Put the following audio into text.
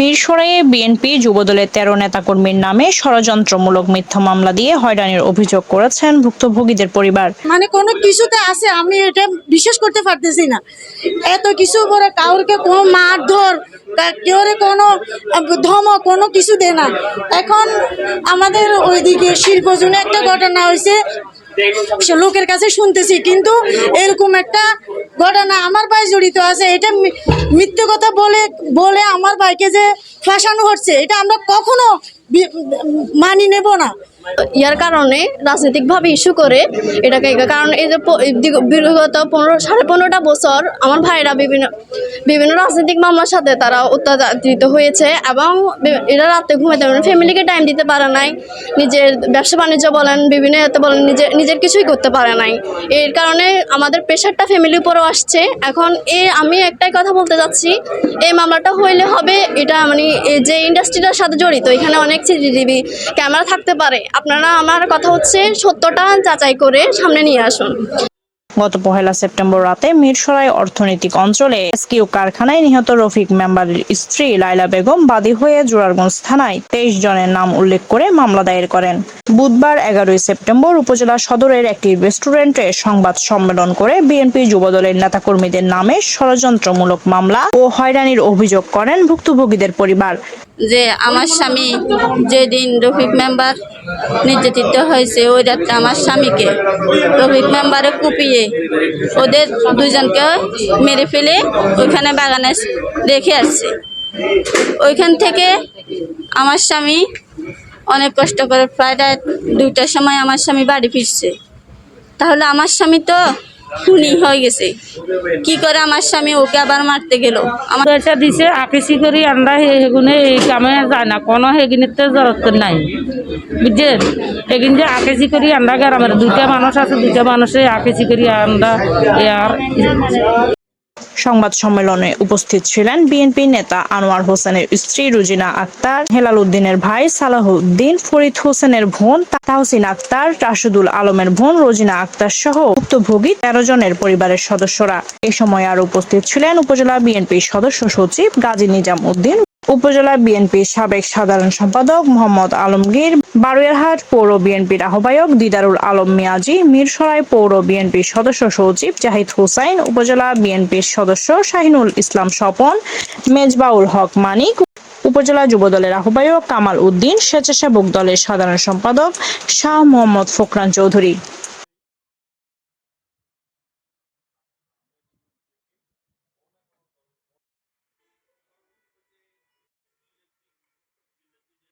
মিরসরাইয়ে BNP যুবদলের তেরো নেতাকর্মীর নামে ষড়যন্ত্রমূলক মিথ্যা মামলা দিয়ে হয়রানির অভিযোগ করেছেন ভুক্তভোগীদের পরিবার। মানে কোনো কিছুতে আছে আমি এটা বিশ্বাস করতে পারতেছি না। এত কিছু করে কাউকে কোনো মারধর কা- কেউরে কোনো ধমক কোনো কিছু দেয় না। এখন আমাদের ওইদিকে শিল্পজনে একটা ঘটনা হয়েছে সে লোকের কাছে শুনতেছি কিন্তু এরকম একটা ঘটনা জড়িত আছে এটা মিথ্যে কথা বলে বলে আমার ভাইকে যে ফাঁসানো হচ্ছে, এটা আমরা কখনো মানি নেব না। ইয়ার কারণে রাজনৈতিকভাবে ইস্যু করে এটাকে কারণ এই যে বিগত পনেরো সাড়ে পনেরোটা বছর আমার ভাইরা বিভিন্ন বিভিন্ন রাজনৈতিক মামলার সাথে তারা অত্যাচারিত হয়েছে এবং এরা রাতে ঘুমাতে পারে ফ্যামিলিকে টাইম দিতে পারে নাই, নিজের ব্যবসা বাণিজ্য বলেন, বিভিন্ন এতে বলেন নিজের নিজের কিছুই করতে পারে নাই। এর কারণে আমাদের প্রেশারটা ফ্যামিলির উপরেও আসছে। এখন এ আমি একটাই কথা বলতে যাচ্ছি, এই মামলাটা হইলে হবে, এটা মানে যে ইন্ডাস্ট্রিটার সাথে জড়িত, এখানে অনেক সিসিটিভি ক্যামেরা থাকতে পারে। আপনারা আমার কথা হচ্ছে সত্যটা যাচাই করে সামনে নিয়ে আসুন। গত পহেলা সেপ্টেম্বর রাতে মিরসরাই অর্থনৈতিক অঞ্চলে এসকিউ কারখানায় নিহত রফিক মেম্বারের স্ত্রী লাইলা বেগম বাদী হয়ে জোরারগঞ্জ থানায় তেইশ জনের নাম উল্লেখ করে মামলা দায়ের করেন। বুধবার এগারোই সেপ্টেম্বর উপজেলা সদরের একটি রেস্টুরেন্টে সংবাদ সম্মেলন করে বিএনপি যুবদলের নেতাকর্মীদের নামে ষড়যন্ত্রমূলক মামলা ও হয়রানির অভিযোগ করেন ভুক্তভোগীদের পরিবার। যে আমার স্বামী যেদিন রফিক মেম্বার নির্যাতিত হয়েছে, ওই রাতে আমার স্বামীকে রফিক মেম্বারে কুপিয়ে ওদের দুজনকে মেরে ফেলে ওইখানে বাগানে রেখে আসছে। ওইখান থেকে আমার স্বামী অনেক কষ্ট করে প্রায় দুইটার সময় আমার স্বামী বাড়ি ফিরছে। তাহলে আমার স্বামী তো খুনি হয়ে গেছে। কি করে আমার স্বামী ওকে আবার মারতে গেল? আমার পয়সা দিছে আপিসি করি আমরা সেগুনে এই কামে যায় না, কোনো সেগিনিতে জরত নাই। বুঝছেন? এগিন যে আকিসি করি আমরা গ্রামের, দুইটা মানুষ আছে, দুইটা মানুষে আকিসি করি আমরা আর সংবাদ সম্মেলনে উপস্থিত ছিলেন বিএনপি নেতা আনোয়ার হোসেনের স্ত্রী রুজিনা আক্তার, হেলাল উদ্দিনের ভাই সালাহউদ্দিন ফরিদ হোসেনের বোন তাহসিন আক্তার, রাশেদুল আলমের বোন রোজিনা আক্তার সহ ভুক্তভোগী তেরো জনের পরিবারের সদস্যরা। এ সময় আর উপস্থিত ছিলেন উপজেলা বিএনপির সদস্য সচিব গাজী নিজাম উদ্দিন। উপজেলা বিএনপির সাবেক সাধারণ সম্পাদক মোহাম্মদ আলমগীর বারুয়ারহাট পৌর বিএনপির আহ্বায়ক দিদারুল আলম মিয়াজি, মিরসরাই পৌর বিএনপির সদস্য সচিব জাহিদ হুসাইন, উপজেলা বিএনপির সদস্য শাহিনুল ইসলাম স্বপন, মেজবাউল হক মানিক, উপজেলা যুবদলের আহ্বায়ক কামাল উদ্দিন, স্বেচ্ছাসেবক দলের সাধারণ সম্পাদক শাহ মোহাম্মদ ফোকরান চৌধুরী।